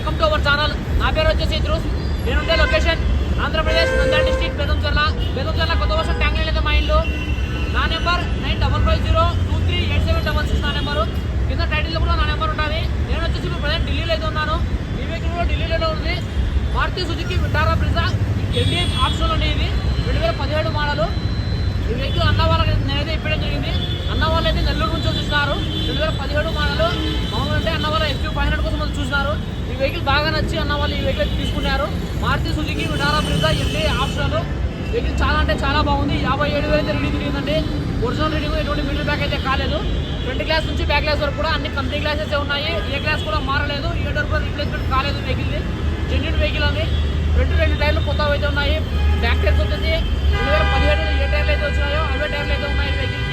Welcome to our channel. నా పేరు వచ్చేసి ధ్రువ్ నేనుండే లొకేషన్ ఆంధ్రప్రదేశ్ నంద్యాల డిస్ట్రిక్ట్ బెదంచెర్ల బెదంచెర్ల కొత్త వర్షం ట్యాంక్ లేదా మా ఇల్లు. నా number nine double five zero two three eight seven double six నా నెంబరు. కింద టైటిల్ కూడా నా నెంబర్ ఉంటుంది. నేను వచ్చేసి ఇప్పుడు ప్రజెంట్ ఢిల్లీలో అయితే ఉన్నాను. ఈ వెహికల్ కూడా ఢిల్లీలో ఉంది. Maruti Suzuki Vitara Brezza? NDA option ఉంది ఇది రెండు వేల పదిహేడు మోడలు. ఈ వెహికల్ అన్న వాళ్ళకి నేనైతే ఇప్పడం జరిగింది. అన్న వాళ్ళు అయితే నెల్లూరు నుంచి వచ్చిస్తున్నారు రెండు వేల పదిహేడు మోడలు మామూలు అంటే అన్న వాళ్ళ ఎఫ్యూ ఫైవ్ హండ్రెడ్ కోసం వాళ్ళు చూసినారు ఈ వెహికల్ బాగా నచ్చి అన్న వాళ్ళు ఈ వెహికల్ తీసుకున్నారు. Maruti Suzuki Vitara Brezza ND option vehicle చాలా అంటే చాలా బాగుంది. యాభై ఏడు వేలు అయితే రీడింగ్ తిరిగిందండి. ఒరిజినల్ రీడింగ్ ఎటువంటి మిడిల్ బ్యాక్ అయితే కాలేదు. ఫ్రంట్ క్లాస్ నుంచి బ్యాక్ క్లాస్ వరకు కూడా అన్ని కంపెనీ క్లాసెస్ ఉన్నాయి. ఏ క్లాస్ కూడా మారలేదు. ఏ డోర్ కూడా రీప్లేస్మెంట్ కాలేదు వెహికల్ది జెన్యున్ వెహికల్ అని రెండు రెండు టైర్లు కొత్తవి అయితే ఉన్నాయి. బ్యాక్ టైర్స్ వచ్చేసి రెండు వేల పదిహేడు ఏ టైర్లు అయితే వచ్చినాయో అవే టైర్లు అయితే ఉన్నాయి వెహికల్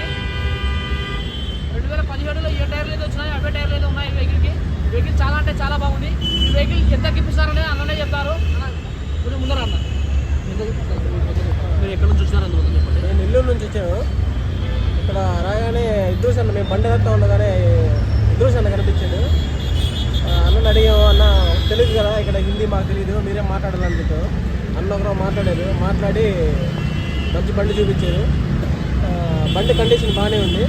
రెండు వేల పదిహేడులో ఏ టైర్లు అయితే వచ్చినాయో అవే టైర్లు అయితే ఉన్నాయి వెహికల్కి వెహికల్ చాలా అంటే చాలా బాగుంది. ఈ వెహికల్ ఎంత ఇప్పిస్తారని అన్ననే చెప్తారు. అన్న, కొంచెం ముందర అన్న. మీరు ఎక్కడ నుంచి వచ్చినారు చెప్పండి నేను నెల్లూరు నుంచి వచ్చాను ఇక్కడ రాగానే అన్న మేము బండి ఎత్తా ఉండగానే అన్న కనిపించాడు. అన్నని అడిగాము అన్న తెలియదు కదా ఇక్కడ హిందీ మాకు తెలియదు మీరే మాట్లాడాలని చెప్పారు. అన్న ఒకరు మాట్లాడారు. మాట్లాడి మంచి బండి చూపించారు. బండి కండిషన్ బాగానే ఉంది.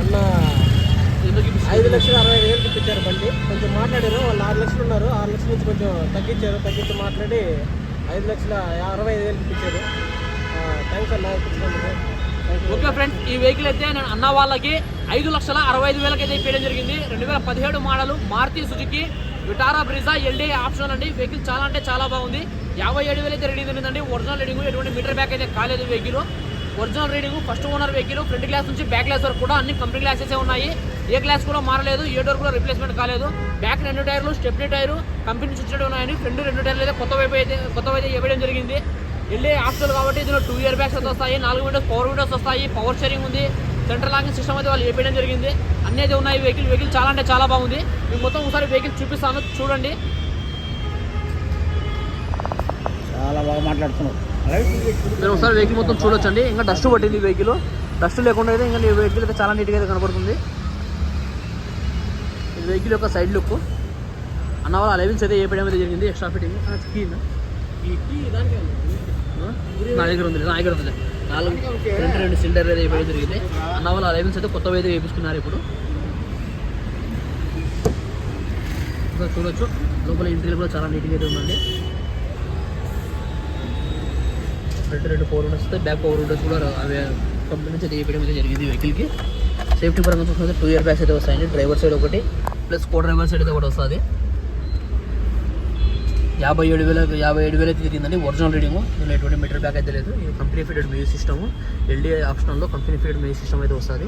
అన్న? ఐదు లక్షల అరవై వేలు ఇప్పించారు బండి. కొంచెం మాట్లాడారు. వాళ్ళు ఆరు లక్షలు ఉన్నారు. ఆరు లక్షల నుంచి కొంచెం తగ్గించారు. తగ్గించి మాట్లాడి ఐదు లక్షల అరవై ఐదు వేలు థ్యాంక్స్ అన్న యూ ఓకే ఫ్రెండ్స్ ఈ వెహికల్ అయితే నేను అన్న వాళ్ళకి ఐదు లక్షల అరవై ఐదు వేలకి అయితే ఇప్పేయడం జరిగింది. రెండు వేల పదిహేడు model Maruti Suzuki Vitara Brezza LD option అండి. వెహికల్ చాలా అంటే చాలా బాగుంది. యాభై ఏడు వేలు అయితే రీడింగ్ ఉందండి ఒరిజినల్ రీడింగ్ ఎటువంటి మీటర్ బ్యాక్ అయితే కాలేదు vehicle. Original reading first owner vehicle front glass నుంచి బ్యాక్ గ్లాస్ వరకు కూడా అన్ని కంపెనీ గ్లాసెస్ ఉన్నాయి. ఏ గ్లాస్ కూడా మారలేదు ఏ డోర్ కూడా రిప్లేస్మెంట్ కాలేదు. బ్యాక్ రెండు టైర్లు స్టెప్నీ టైరు కంపెనీ నుంచి వచ్చినట్టు ఉన్నాయండి ఫ్రంట్ రెండు టైర్లు అయితే కొత్త వైపు అయితే కొత్త అయితే ఇవ్వడం జరిగింది. వెళ్ళే ఆప్షన్ కాబట్టి ఇందులో టూ ఇయర్ బ్యాగ్స్ అయితే వస్తాయి నాలుగు విండోస్ పవర్ విండోస్ వస్తాయి పవర్ షేరింగ్ ఉంది సెంట్రల్ లాకింగ్ సిస్టమ్ అయితే వాళ్ళు వేయడం జరిగింది. అన్నీ అయితే ఉన్నాయి వెహికల్ వెహికల్ చాలా అంటే చాలా బాగుంది. మీకు మొత్తం ఒకసారి వెహికల్ చూపిస్తాను చూడండి. చాలా బాగా మాట్లాడుతున్నావు. మీరు ఒకసారి వెహికల్ మొత్తం చూడొచ్చండి. ఇంకా డస్ట్ పట్టింది వెహికల్ డస్ట్ లేకుండా అయితే ఇంకా వెహికల్ అయితే చాలా నీట్గా అయితే కనపడుతుంది. ఈ వెహికల్ యొక్క సైడ్ లుక్. అన్న వాళ్ళ అలవెన్స్ అయితే ఏ పడడం అయితే జరిగింది ఎక్స్ట్రా ఫిట్టింగ్ కీ నా. దగ్గర ఉంది నా దగ్గర ఉంది. నాలుగు ఫ్రంట్ రెండు సిలిండర్ అయితే వేయడం జరిగింది. అన్న వాళ్ళ అలవెన్స్ అయితే కొత్తవి అయితే వేపించుకున్నారు ఇప్పుడు. ఇంకా చూడొచ్చు. లోపల ఇంటీరియర్ కూడా చాలా నీట్గా అయితే ఉందండి. ఫ్రంట్ రెండు ఫోర్ విండోస్ వస్తాయి బ్యాక్ ఫోర్ విండోస్ కూడా అవి కంపెనీ నుంచి అయితే వేయడం అయితే జరిగింది వెహికల్కి సేఫ్టీ పరంగా చూసుకుంటే టూ ఇయర్ బ్యాగ్స్ అయితే వస్తాయండి. డ్రైవర్ సైడ్ ఒకటి ప్లస్ కో డ్రైవర్ సైడ్ అయితే ఒకటి వస్తుంది. యాభై ఏడు వేల యాభై ఏడు వేలు అయితే తిరిగిందండి. ఒరిజినల్ రీడింగ్ దీనిలో ఎటువంటి మీటర్ బ్యాక్ అయితే లేదు. ఇది company fitted music system LDI ఆప్షనల్లో company fitted music system అయితే వస్తుంది.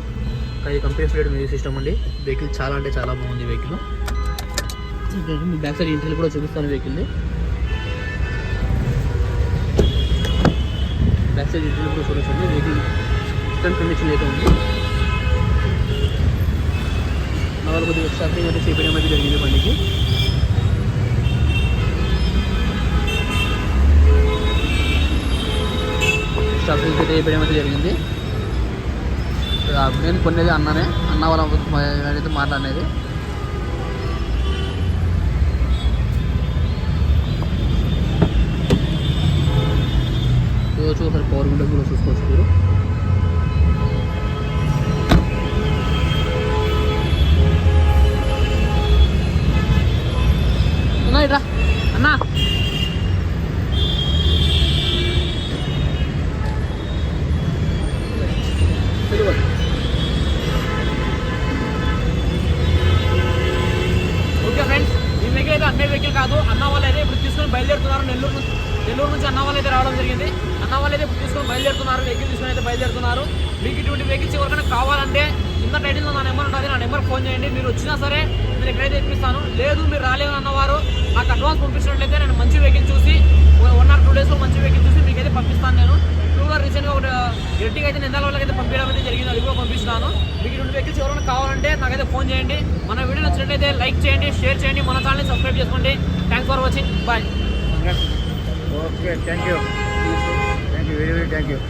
ఇది కంపెనీ ఫిటెడ్ మ్యూజిక్ సిస్టమ్ అండి. వెహికల్ చాలా అంటే చాలా బాగుంది వెహికల్ మీ బ్యాక్ సైడ్ ఇంటీరియర్ కూడా చూపిస్తాను వెహికల్ది బ్యాక్ సైడ్ ఇంటీరియర్ కూడా చూడొచ్చండి. వెహికల్ సిస్టమ్ కండిషన్ అయితే ఉంది. వాళ్ళు కొద్దిగా స్టార్టింగ్ అయితే చేపడం అయితే జరిగింది బండికి. స్టార్టింగ్ అయితే చేయడం అయితే జరిగింది? నేను కొనేది అన్ననే అన్న వాళ్ళ అయితే మాట్లాడేది చూసారు పవర్ విండోస్ కూడా చూసుకోవచ్చు మీరు. ఇట్రా అన్నా. ఓకే ఫ్రెండ్స్ ఈ అయితే అన్ని వెహికల్ కాదు. అన్న వాళ్ళు అయితే ఇప్పుడు తీసుకొని బయలుదేరుతున్నారు. నెల్లూరు నుంచి నెల్లూరు నుంచి అన్న వాళ్ళు అయితే రావడం జరిగింది. అన్న వాళ్ళు అయితే ఇప్పుడు తీసుకొని బయలుదేరుతున్నారు. వెహికల్ తీసుకొని అయితే బయలుదేరుతున్నారు. మీకు ఇటువంటి వెహికల్స్ ఎవరికైనా కావాలంటే కింద టైటిల్లో నా నెంబర్ ఉంటుంది. నా నెంబర్ ఫోన్ చేయండి. మీరు వచ్చినా సరే నేను ఎక్కడైతే ఇప్పిస్తాను లేదు మీరు రాలేదు అన్నవారు నాకు అడ్వాన్స్ పంపించినట్లయితే నేను మంచి వెహికల్ చూసి వన్ ఆర్ టూ డేస్లో మంచి వెహికల్ చూసి మీకు అయితే పంపిస్తాను నేను. ఇప్పుడు కూడా రీసెంట్గా ఒక ఎర్టిగా అయితే నిందాల వాళ్ళకి అయితే పంపించడం అయితే జరిగింది. అది కూడా పంపిస్తున్నాను. మీకు రెండు వెహికల్స్ ఎవరైనా కావాలంటే నాకైతే ఫోన్ చేయండి. మన వీడియో నచ్చినట్లయితే లైక్ చేయండి షేర్ చేయండి మన ఛానల్ని సబ్స్క్రైబ్ చేసుకోండి. Thanks for watching bye okay thank you thank you very very thank you